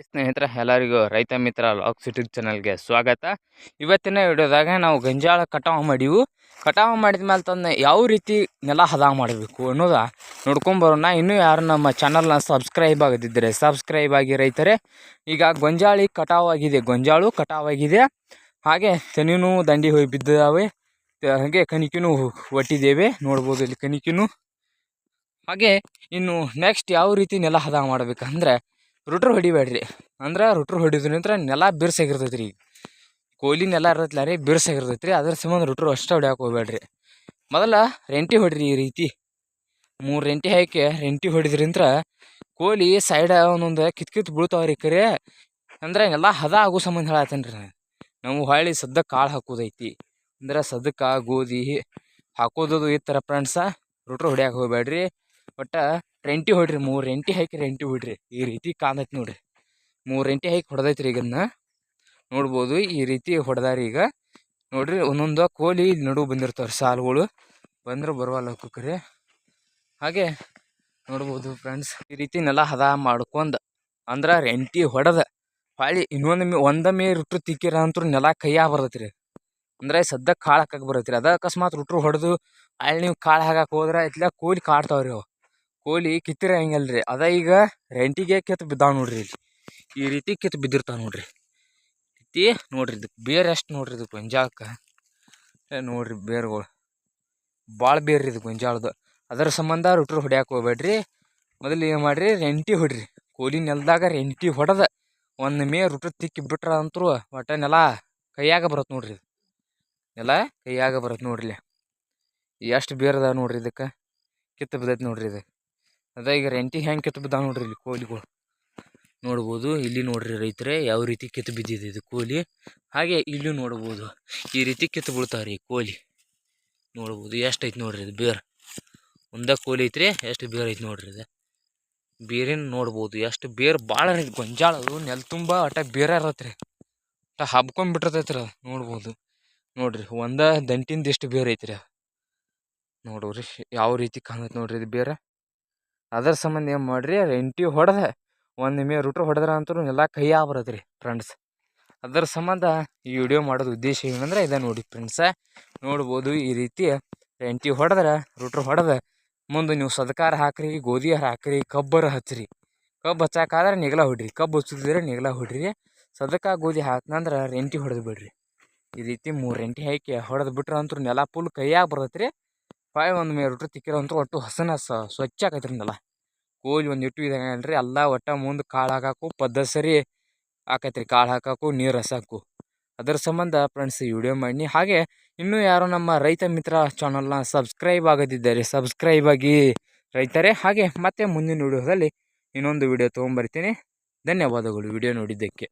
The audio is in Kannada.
ಸ್ನೇಹಿತರ, ಎಲ್ಲರಿಗೂ ರೈತ ಮಿತ್ರ ಲಾಕ್ಸ್ ಯೂಟ್ಯೂಬ್ ಚಾನಲ್ಗೆ ಸ್ವಾಗತ. ಇವತ್ತಿನ ವಿಡಿಯೋದಾಗ ನಾವು ಗಂಜಾಳ ಕಟಾವು ಮಾಡೀವು. ಕಟಾವು ಮಾಡಿದ ಮೇಲೆ ತಂದು ಯಾವ ರೀತಿ ನೆಲ ಹದ ಮಾಡಬೇಕು ಅನ್ನೋದ ನೋಡ್ಕೊಂಬರೋಣ. ಇನ್ನೂ ಯಾರು ನಮ್ಮ ಚಾನಲ್ನ ಸಬ್ಸ್ಕ್ರೈಬ್ ಆಗದಿದ್ದರೆ ಸಬ್ಸ್ಕ್ರೈಬ್ ಆಗಿ ರೈತರೆ. ಈಗ ಗೊಂಜಾಳಿ ಕಟಾವು ಆಗಿದೆ ಗೊಂಜಾಳು ಕಟಾವಾಗಿದೆ. ಹಾಗೆ ತೆನಿನೂ ದಂಡಿ ಹೋಗಿ ಬಿದ್ದಾವೆ. ಹಾಗೆ ಕಣಿಕಿನೂ ಒಟ್ಟಿದ್ದೇವೆ. ನೋಡ್ಬೋದು ಇಲ್ಲಿ ಕಣಿಕಿನೂ ಹಾಗೆ ಇನ್ನು ನೆಕ್ಸ್ಟ್ ಯಾವ ರೀತಿ ನೆಲ ಹದ ಮಾಡ್ಬೇಕಂದ್ರೆ ರುಟ್ರ್ ಹೊಡಿಬೇಡ್ರಿ. ಅಂದ್ರೆ ರುಟ್ರ್ ಹೊಡಿದ್ರಿಂತ್ರ ನೆಲ ಬಿರ್ಸಾಗಿರ್ತೈತೆ ರೀ ಕೋಲಿ ನೆಲ ಇರತ್ತಲ್ಲ ರೀ ಬಿರ್ಸಾಗಿರ್ತೈತೆ ರೀ ಅದ್ರ ಸಂಬಂಧ ರುಟ್ರ್ ಅಷ್ಟೇ ಹೊಡ್ಯಾಕೆ ಹೋಗ್ಬೇಡ್ರಿ. ಮೊದಲ ರೆಂಟಿ ಹೊಡ್ರಿ ಈ ರೀತಿ. ಮೂರು ರೆಂಟಿ ಹಾಕಿ ರೆಂಟಿ ಹೊಡಿದ್ರಿಂತ್ರ ಕೋಲಿ ಸೈಡ ಒಂದೊಂದು ಕಿತ್ ಕಿತ್ ಬೀಳ್ತಾವ ರೀ ಕರೆ. ಅಂದ್ರೆ ಎಲ್ಲ ಹದ ಆಗೋ ಸಂಬಂಧ ಹೇಳತ್ತೇನೆ ರೀ ನಾವು ಹೊಳ್ಳಿ ಸದ್ದ ಕಾಳು ಹಾಕೋದೈತಿ. ಅಂದ್ರೆ ಸದ್ದಕ್ಕೆ ಗೋಧಿ ಹಾಕೋದು ಈ ಥರ ಫ್ರೆಂಡ್ಸ ರುಟ್ರ್ ಹೊಡ್ಯಾಕೆ ಹೋಗ್ಬೇಡ್ರಿ. ಒಟ್ಟು ರೆಂಟಿ ಹೊಡ್ರಿ, ಮೂರು ರೆಂಟಿ ಹಾಕಿ ರೆಂಟಿ ಬಿಡ್ರಿ ಈ ರೀತಿ ಕಾಣೈತಿ ನೋಡ್ರಿ. ಮೂರು ರೆಂಟಿ ಹಾಕಿ ಹೊಡೆದೈತ್ರಿ ಈಗನ್ನ ನೋಡ್ಬೋದು ಈ ರೀತಿ ಹೊಡೆದಾರಿ ಈಗ. ನೋಡ್ರಿ ಒಂದೊಂದು ಕೋಲಿ ಇಲ್ಲಿ ನಡುವು ಬಂದಿರ್ತಾವ್ರಿ ಸಾಲುಗಳು. ಬಂದ್ರೆ ಬರುವಲ್ಲ ಕುಕ್ಕರಿ ಹಾಗೆ ನೋಡ್ಬೋದು ಫ್ರೆಂಡ್ಸ್ ಈ ರೀತಿ ನೆಲ ಹದ ಮಾಡ್ಕೊಂಡು ಅಂದ್ರೆ ರೆಂಟಿ ಹೊಡೆದ. ಹೊಳ್ಳಿ ಇನ್ನೊಂದು ಒಂದೊಮ್ಮೆ ರುಟ್ರು ತಿಕ್ಕಿರ ಅಂತೂ ನೆಲ ಕೈಯಾಗ ಬರ್ತೈತಿ ರೀ ಅಂದ್ರೆ ಸದ್ಯಕ್ಕೆ ಕಾಳು ಹಾಕಕ್ಕೆ ಬರತ್ರಿ. ಅದ ಅಕಸ್ಮಾತ್ ರುಟ್ರು ಹೊಡೆದು ಅಲ್ಲಿ ನೀವು ಕಾಳು ಹಾಕಕ್ಕೆ ಹೋದ್ರೆ ಇತ್ಲ ಕೂಲಿ ಕಾಡ್ತಾವ್ರಿ ಅವು. ಕೋಳಿ ಕಿತ್ತಿರ ಹೆಂಗಲ್ರಿ? ಅದ ಈಗ ರೆಂಟಿಗೆ ಕಿತ್ತು ಬಿದ್ದಾವ ನೋಡ್ರಿ ಇಲ್ಲಿ. ಈ ರೀತಿ ಕಿತ್ತು ಬಿದ್ದಿರ್ತಾವ ನೋಡ್ರಿ. ಕಿತ್ತಿ ನೋಡ್ರಿ ಇದಕ್ಕೆ ಬೇರೆ ಎಷ್ಟು ನೋಡ್ರಿ ಇದು ಗೊಂಜಾಳಕ್ಕೆ? ನೋಡ್ರಿ ಬೇರ್ಗಳು. ಭಾಳ ಬೇರ್ರಿ ಇದು ಗೊಂಜಾಳದ. ಅದರ ಸಂಬಂಧ ರುಟ್ರು ಹೊಡ್ಯಾಕೆ ಹೋಗ್ಬೇಡ್ರಿ ಮೊದಲು ಏನು ಮಾಡಿರಿ? ರೆಂಟಿ ಹೊಡ್ರಿ. ಕೋಲಿ ನೆಲದಾಗ ರೆಂಟಿ ಹೊಡೆದ. ಒಂದು ಮೇ ರುಟ್ರು ತಿಕ್ಕಿ ಬಿಟ್ರ ಅಂತರೂ ಒಟ್ಟ ನೆಲ ಕೈಯಾಗ ಬರತ್ತೆ ನೋಡ್ರಿ ನೆಲ ಕೈಯಾಗ ಬರತ್ತೆ ನೋಡ್ರಿ ಎಷ್ಟು ಬೇರದ ನೋಡ್ರಿ ಇದಕ್ಕೆ? ಕಿತ್ತು ಬಿದ್ದೈತೆ ನೋಡ್ರಿ ಇದು. ಅದ ಈಗ ರೆಂಟಿಗೆ ಹೆಂಗೆ ಕಿತ್ತು ಬಿದ್ದಾವೆ ನೋಡ್ರಿ ಇಲ್ಲಿ ಕೋಲಿಗಳು ನೋಡ್ಬೋದು, ಇಲ್ಲಿ ನೋಡ್ರಿ ರೈತರೇ, ಯಾವ ರೀತಿ ಕಿತ್ತು ಬಿದ್ದಿದೆ ಇದು ಕೋಲಿ. ಹಾಗೆ ಇಲ್ಲಿ ನೋಡ್ಬೋದು, ಈ ರೀತಿ ಕಿತ್ತು ಬೀಳ್ತಾವೆ ರೀ ಕೋಲಿ. ನೋಡ್ಬೋದು ಎಷ್ಟು ಐತೆ ನೋಡ್ರಿ ಇದು ಬೇರು. ಒಂದೇ ಕೋಲಿ ಐತ್ರಿ, ಎಷ್ಟು ಬೇರು ಐತೆ ನೋಡ್ರಿ ಇದು. ಬೇರಿನ ನೋಡ್ಬೋದು, ಎಷ್ಟು ಬೇರು ಭಾಳ ಗೊಂಜಾಳ ಅದು, ನೆಲ ತುಂಬ ಅಟ ಬೇರೆ ಇರತ್ತೆ ರೀ ಅಟ ಹಬ್ಕೊಂಡ್ಬಿಟ್ಟಿರ್ತೈತೆ ರೀ ನೋಡ್ಬೋದು. ನೋಡ್ರಿ, ಒಂದೇ ದಂಟಿಂದ ಎಷ್ಟು ಬೇರು ಐತ್ರಿ ನೋಡ್ರಿ, ಯಾವ ರೀತಿ ಕಾಣತ್ತೆ ನೋಡ್ರಿ ಇದು ಬೇರೆ. ಅದರ ಸಂಬಂಧ ಏನು ಮಾಡಿರಿ ರೆಂಟಿ ಹೊಡೆದೆ, ಒಂದು ಮೇ ರುಟ್ರ್ ಹೊಡೆದ್ರೆ ಅಂತೂ ಎಲ್ಲ ಕೈ ಬರತ್ತೆ ರೀ ಫ್ರೆಂಡ್ಸ್ ಅದರ ಸಂಬಂಧ ಈ ವಿಡಿಯೋ ಮಾಡೋದು ಉದ್ದೇಶ ಏನಂದ್ರೆ ಇದೆ ನೋಡಿ ಫ್ರೆಂಡ್ಸ ನೋಡ್ಬೋದು ಈ ರೀತಿ ರೆಂಟಿ ಹೊಡೆದ್ರೆ ರುಟ್ರ್ ಹೊಡೆದ, ಮುಂದೆ ನೀವು ಸದಕಾರ ಹಾಕ್ರಿ, ಗೋಧಿ ಹಾಕ್ರಿ, ಕಬ್ಬರ ಹಚ್ಚಿರಿ ಕಬ್ಬು ಹಚ್ಚಾಕಾದ್ರೆ ನೆಗ್ಲ ಹೊಡ್ರಿ, ಕಬ್ಬು ಹಚ್ಚಿದ್ರೆ ನೆಗ್ಲ ಹೊಡ್ರಿ. ಸದಕ ಗೋಧಿ ಹಾಕ್ನಂದ್ರೆ ರೆಂಟಿ ಹೊಡೆದು ಬಿಡ್ರಿ. ಈ ರೀತಿ ಮೂರು ರೆಂಟಿ ಹಾಕಿ ಹೊಡೆದು ಬಿಟ್ರೆ ಅಂತೂ ನೆಲ ಫುಲ್ ಕೈಯಾಗಿ ಬರ್ತೈತೆ ಪಾಯ್ ಒಂದು ಮೇಲೆ ರುಟ್ರ್ ತಿಕ್ಕಿರೋಂಥ ಒಟ್ಟು ಹಸನ ಸ್ವಚ್ಛ ಆಕೈತ್ರಿಂದಲ್ಲ ಕೂಲಿ ಒಂದು ಇಟ್ಟು ಇದಾಗಲ್ರಿ ಎಲ್ಲ ಒಟ್ಟು ಮುಂದೆ ಕಾಳು ಹಾಕಾಕು, ಪದ್ಧತಿ ಸರಿ ಹಾಕೈತ್ರಿ ಕಾಳು ಹಾಕಾಕು, ನೀರು ಹಸಾಕು ಅದರ ಸಂಬಂಧ ಫ್ರೆಂಡ್ಸ್ ಈ ವಿಡಿಯೋ ಮಾಡಿ ಹಾಗೆ ಇನ್ನೂ ಯಾರು ನಮ್ಮ ರೈತ ಮಿತ್ರ ಚಾನಲ್ನ ಸಬ್ಸ್ಕ್ರೈಬ್ ಆಗದಿದ್ದಾರೆ ಸಬ್ಸ್ಕ್ರೈಬ್ ಆಗಿ ರೈತರೇ. ಹಾಗೆ ಮತ್ತೆ ಮುಂದಿನ ವಿಡಿಯೋದಲ್ಲಿ ಇನ್ನೊಂದು ವಿಡಿಯೋ ತೊಗೊಂಬರ್ತೀನಿ. ಧನ್ಯವಾದಗಳು. ವಿಡಿಯೋ ನೋಡಿದ್ದಕ್ಕೆ.